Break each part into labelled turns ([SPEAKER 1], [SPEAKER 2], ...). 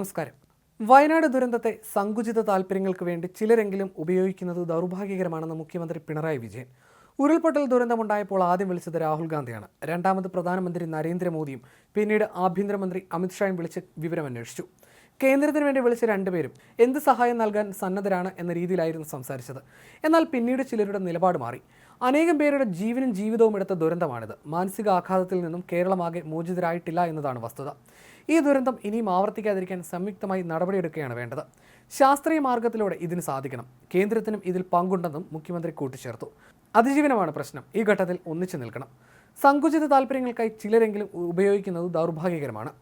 [SPEAKER 1] നമസ്കാരം. വയനാട് ദുരന്തത്തെ സങ്കുചിത താല്പര്യങ്ങൾക്ക് വേണ്ടി ചിലരെങ്കിലും ഉപയോഗിക്കുന്നത് ദൗർഭാഗ്യകരമാണെന്ന് മുഖ്യമന്ത്രി പിണറായി വിജയൻ. ഉരുൾപൊട്ടൽ ദുരന്തമുണ്ടായപ്പോൾ ആദ്യം വിളിച്ചത് രാഹുൽ ഗാന്ധിയാണ്. രണ്ടാമത് പ്രധാനമന്ത്രി നരേന്ദ്രമോദിയും പിന്നീട് ആഭ്യന്തരമന്ത്രി അമിത്ഷായും വിളിച്ച് വിവരമന്വേഷിച്ചു. കേന്ദ്രത്തിന് വേണ്ടി വിളിച്ച രണ്ടുപേരും എന്ത് സഹായം നൽകാൻ സന്നദ്ധരാണ് എന്ന രീതിയിലായിരുന്നു സംസാരിച്ചത്. എന്നാൽ പിന്നീട് ചിലരുടെ നിലപാട് മാറി. അനേകം പേരുടെ ജീവനും ജീവിതവും എടുത്ത ദുരന്തമാണിത്. മാനസിക ആഘാതത്തിൽ നിന്നും കേരളമാകെ മോചിതരായിട്ടില്ല എന്നതാണ് വസ്തുത. ഈ ദുരന്തം ഇനിയും ആവർത്തിക്കാതിരിക്കാൻ സംയുക്തമായി നടപടിയെടുക്കുകയാണ് വേണ്ടത്. ശാസ്ത്രീയ മാർഗത്തിലൂടെ ഇതിന് സാധിക്കണം. കേന്ദ്രത്തിനും ഇതിൽ പങ്കുണ്ടെന്നും മുഖ്യമന്ത്രി കൂട്ടിച്ചേർത്തു. അതിജീവനമാണ് പ്രശ്നം. ഈ ഘട്ടത്തിൽ ഒന്നിച്ചു നിൽക്കണം. സങ്കുചിത താല്പര്യങ്ങൾക്കായി ചിലരെങ്കിലും ഉപയോഗിക്കുന്നത് ദൗർഭാഗ്യകരമാണ്.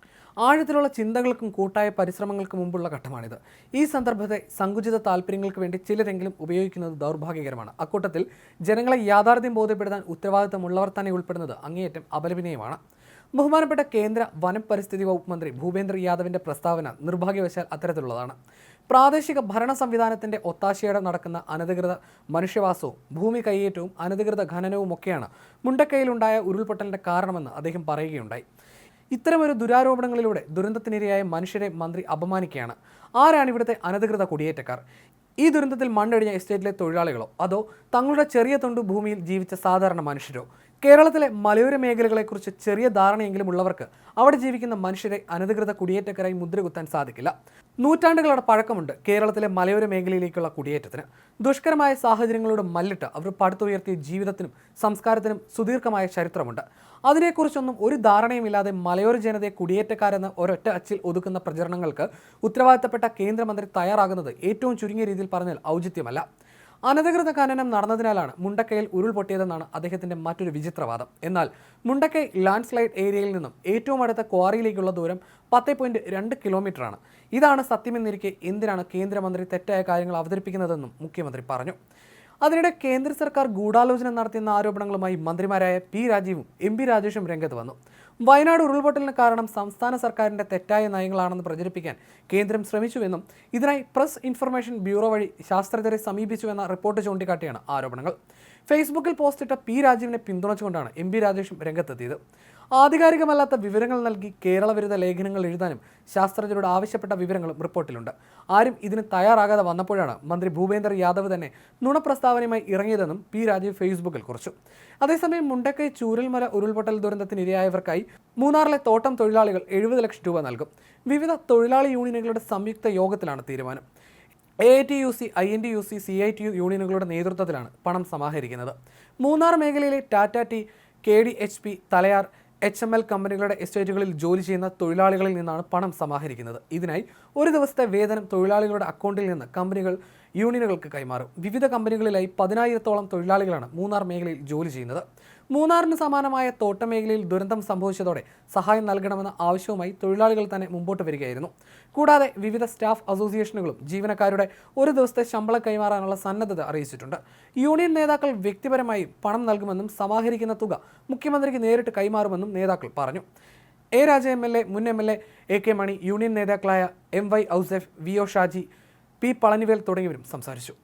[SPEAKER 1] ആഴത്തിലുള്ള ചിന്തകൾക്കും കൂട്ടായ പരിശ്രമങ്ങൾക്കും മുമ്പുള്ള ഘട്ടമാണിത്. ഈ സന്ദർഭത്തെ സങ്കുചിത താല്പര്യങ്ങൾക്ക് വേണ്ടി ചിലരെങ്കിലും ഉപയോഗിക്കുന്നത് ദൗർഭാഗ്യകരമാണ്. അക്കൂട്ടത്തിൽ ജനങ്ങളെ യാഥാർത്ഥ്യം ബോധ്യപ്പെടുത്താൻ ഉത്തരവാദിത്തമുള്ളവർ തന്നെ ഉൾപ്പെടുന്നത് അങ്ങേയറ്റം അപലപനീയമാണ്. ബഹുമാനപ്പെട്ട കേന്ദ്ര വനം പരിസ്ഥിതി വകുപ്പ് മന്ത്രി ഭൂപേന്ദ്ര യാദവിന്റെ പ്രസ്താവന നിർഭാഗ്യവശാൽ അത്തരത്തിലുള്ളതാണ്. പ്രാദേശിക ഭരണ സംവിധാനത്തിന്റെ ഒത്താശയോടെ നടക്കുന്ന അനധികൃത മനുഷ്യവാസവും ഭൂമി കൈയേറ്റവും അനധികൃത ഖനനവും ഒക്കെയാണ് മുണ്ടക്കൈയിലുണ്ടായ ഉരുൾപൊട്ടലിന്റെ കാരണമെന്ന് അദ്ദേഹം പറയുകയുണ്ടായി. ഇത്തരമൊരു ദുരാരോപണങ്ങളിലൂടെ ദുരന്തത്തിനിരയായ മനുഷ്യരെ മന്ത്രി അപമാനിക്കുകയാണ്. ആരാണ് ഇവിടുത്തെ അനധികൃത കുടിയേറ്റക്കാർ? ഈ ദുരന്തത്തിൽ മണ്ണടിഞ്ഞ എസ്റ്റേറ്റിലെ തൊഴിലാളികളോ? അതോ തങ്ങളുടെ ചെറിയ തൊണ്ടു ഭൂമിയിൽ ജീവിച്ച സാധാരണ മനുഷ്യരോ? കേരളത്തിലെ മലയോര മേഖലകളെക്കുറിച്ച് ചെറിയ ധാരണയെങ്കിലും ഉള്ളവർക്ക് അവിടെ ജീവിക്കുന്ന മനുഷ്യരെ അനധികൃത കുടിയേറ്റക്കാരായി മുദ്രകുത്താൻ സാധിക്കില്ല. നൂറ്റാണ്ടുകളുടെ പഴക്കമുണ്ട് കേരളത്തിലെ മലയോര മേഖലയിലേക്കുള്ള കുടിയേറ്റത്തിന്. ദുഷ്കരമായ സാഹചര്യങ്ങളോട് മല്ലിട്ട് അവർ പടുത്തുയർത്തിയ ജീവിതത്തിനും സംസ്കാരത്തിനും സുദീർഘമായ ചരിത്രമുണ്ട്. അതിനെക്കുറിച്ചൊന്നും ഒരു ധാരണയുമില്ലാതെ മലയോര ജനതയെ കുടിയേറ്റക്കാരെന്ന് ഒരൊറ്റ അച്ചിൽ ഒതുക്കുന്ന പ്രചരണങ്ങൾക്ക് ഉത്തരവാദിത്തപ്പെട്ട കേന്ദ്രമന്ത്രി തയ്യാറാകുന്നത് ഏറ്റവും ചുരുങ്ങിയ രീതിയിൽ പറഞ്ഞാൽ ഔചിത്യമല്ല. അനധികൃത ഖനനം നടന്നതിനാലാണ് മുണ്ടക്കയിൽ ഉരുൾപൊട്ടിയതെന്നാണ് അദ്ദേഹത്തിന്റെ മറ്റൊരു വിചിത്രവാദം. എന്നാൽ മുണ്ടക്കൈ ലാൻഡ് സ്ലൈഡ് ഏരിയയിൽ നിന്നും ഏറ്റവും അടുത്ത ക്വാറിയിലേക്കുള്ള ദൂരം പത്ത് പോയിന്റ് രണ്ട് കിലോമീറ്ററാണ്. ഇതാണ് സത്യമെന്നിരിക്കെ എന്തിനാണ് കേന്ദ്രമന്ത്രി തെറ്റായ കാര്യങ്ങൾ അവതരിപ്പിക്കുന്നതെന്നും മുഖ്യമന്ത്രി പറഞ്ഞു. അതിനിടെ കേന്ദ്ര സർക്കാർ ഗൂഢാലോചന നടത്തിയെന്ന ആരോപണങ്ങളുമായി മന്ത്രിമാരായ പി രാജീവും എം പി രാജേഷും രംഗത്ത് വന്നു. വയനാട് ഉരുൾപൊട്ടലിന് കാരണം സംസ്ഥാന സർക്കാരിന്റെ തെറ്റായ നയങ്ങളാണെന്ന് പ്രചരിപ്പിക്കാൻ കേന്ദ്രം ശ്രമിച്ചുവെന്നും ഇതിനായി പ്രസ് ഇൻഫർമേഷൻ ബ്യൂറോ വഴി ശാസ്ത്രജ്ഞരെ സമീപിച്ചുവെന്ന റിപ്പോർട്ട് ചൂണ്ടിക്കാട്ടിയാണ് ആരോപണങ്ങൾ. ഫേസ്ബുക്കിൽ പോസ്റ്റിട്ട പി രാജീവിനെ പിന്തുണച്ചുകൊണ്ടാണ് എം പി രാജേഷും രംഗത്തെത്തിയത്. ആധികാരികമല്ലാത്ത വിവരങ്ങൾ നൽകി കേരള വിരുദ്ധ ലേഖനങ്ങൾ എഴുതാനും ശാസ്ത്രജ്ഞരോട് ആവശ്യപ്പെട്ട വിവരങ്ങളും റിപ്പോർട്ടിലുണ്ട്. ആരും ഇതിന് തയ്യാറാകാതെ വന്നപ്പോഴാണ് മന്ത്രി ഭൂപേന്ദർ യാദവ് തന്നെ നുണപ്രസ്താവനയുമായി ഇറങ്ങിയതെന്നും പി രാജീവ് ഫേസ്ബുക്കിൽ കുറിച്ചു. അതേസമയം മുണ്ടക്കൈ ചൂരൽമല ഉരുൾപൊട്ടൽ ദുരന്തത്തിന് ഇരയായവർക്കായി മൂന്നാറിലെ തോട്ടം തൊഴിലാളികൾ എഴുപത് ലക്ഷം രൂപ നൽകും. വിവിധ തൊഴിലാളി യൂണിയനുകളുടെ സംയുക്ത യോഗത്തിലാണ് തീരുമാനം. A T U C I N T U C C I T U യൂണിയനുകളുടെ നേതൃത്വത്തിലാണ് പണം സമാഹരിക്കുന്നത്. മൂന്നാർ മേഖലയിലെ Tata T K D H P Talayar H M L കമ്പനികളുടെ എസ്റ്റേറ്റുകളിൽ ജോലി ചെയ്യുന്ന തൊഴിലാളികളിൽ നിന്നാണ് പണം സമാഹരിക്കുന്നത്. ഇതിനായി ഒരു ദിവസത്തെ വേതനം തൊഴിലാളികളുടെ അക്കൗണ്ടിൽ നിന്ന് കമ്പനികൾ യൂണിയനുകൾക്ക് കൈമാറും. വിവിധ കമ്പനികളിലായി പതിനായിരത്തോളം തൊഴിലാളികളാണ് മൂന്നാർ മേഖലയിൽ ജോലി ചെയ്യുന്നത്. മൂന്നാറിന് സമാനമായ തോട്ടമേഖലയിൽ ദുരന്തം സംഭവിച്ചതോടെ സഹായം നൽകണമെന്ന ആവശ്യവുമായി തൊഴിലാളികൾ തന്നെ മുമ്പോട്ട് വരികയായിരുന്നു. കൂടാതെ വിവിധ സ്റ്റാഫ് അസോസിയേഷനുകളും ജീവനക്കാരുടെ ഒരു ദിവസത്തെ ശമ്പളം കൈമാറാനുള്ള സന്നദ്ധത അറിയിച്ചിട്ടുണ്ട്. യൂണിയൻ നേതാക്കൾ വ്യക്തിപരമായി പണം നൽകുമെന്നും സമാഹരിക്കുന്ന തുക മുഖ്യമന്ത്രിക്ക് നേരിട്ട് കൈമാറുമെന്നും നേതാക്കൾ പറഞ്ഞു. A Raja M L A മുൻ M L A A K Mani union നേതാക്കളായ M Y Ausaf V O Shaji P Palanivel തുടങ്ങിയവരും സംസാരിച്ചു.